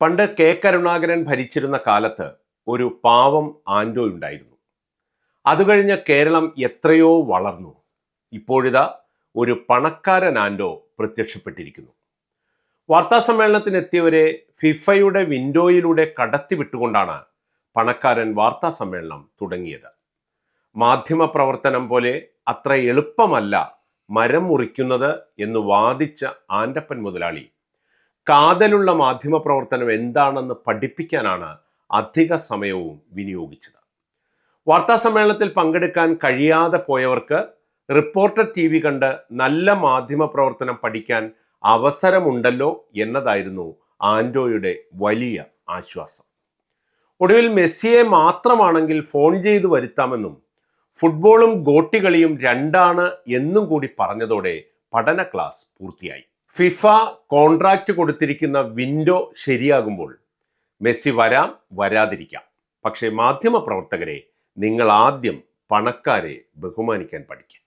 പണ്ട് കെ കരുണാകരൻ ഭരിച്ചിരുന്ന കാലത്ത് ഒരു പാവം ആൻഡോ ഉണ്ടായിരുന്നു. അത് കഴിഞ്ഞ് കേരളം എത്രയോ വളർന്നു. ഇപ്പോഴിതാ ഒരു പണക്കാരൻ ആൻഡോ പ്രത്യക്ഷപ്പെട്ടിരിക്കുന്നു. വാർത്താ സമ്മേളനത്തിനെത്തിയവരെ ഫിഫയുടെ വിൻഡോയിലൂടെ കടത്തിവിട്ടുകൊണ്ടാണ് പണക്കാരൻ വാർത്താ സമ്മേളനം തുടങ്ങിയത്. മാധ്യമപ്രവർത്തനം പോലെ അത്ര എളുപ്പമല്ല മരം മുറിക്കുന്നത് എന്ന് വാദിച്ച ആൻഡപ്പൻ മുതലാളി കാതലുള്ള മാധ്യമ പ്രവർത്തനം എന്താണെന്ന് പഠിപ്പിക്കാനാണ് അധിക സമയവും വിനിയോഗിച്ചത്. വാർത്താ സമ്മേളനത്തിൽ പങ്കെടുക്കാൻ കഴിയാതെ പോയവർക്ക് റിപ്പോർട്ടർ ടി വി കണ്ട് നല്ല മാധ്യമ പ്രവർത്തനം പഠിക്കാൻ അവസരമുണ്ടല്ലോ എന്നതായിരുന്നു ആൻഡോയുടെ വലിയ ആശ്വാസം. ഒടുവിൽ മെസ്സിയെ മാത്രമാണെങ്കിൽ ഫോൺ ചെയ്ത് വരുത്താമെന്നും ഫുട്ബോളും ഗോട്ടികളിയും രണ്ടാണ് എന്നും കൂടി പറഞ്ഞതോടെ പഠന ക്ലാസ് പൂർത്തിയായി. ഫിഫ കോൺട്രാക്റ്റ് കൊടുത്തിരിക്കുന്ന വിൻഡോ ശരിയാകുമ്പോൾ മെസ്സി വരാം വരാതിരിക്കാം. പക്ഷേ മാധ്യമ പ്രവർത്തകരെ നിങ്ങൾ ആദ്യം പണക്കാരെ ബഹുമാനിക്കാൻ പഠിക്കുക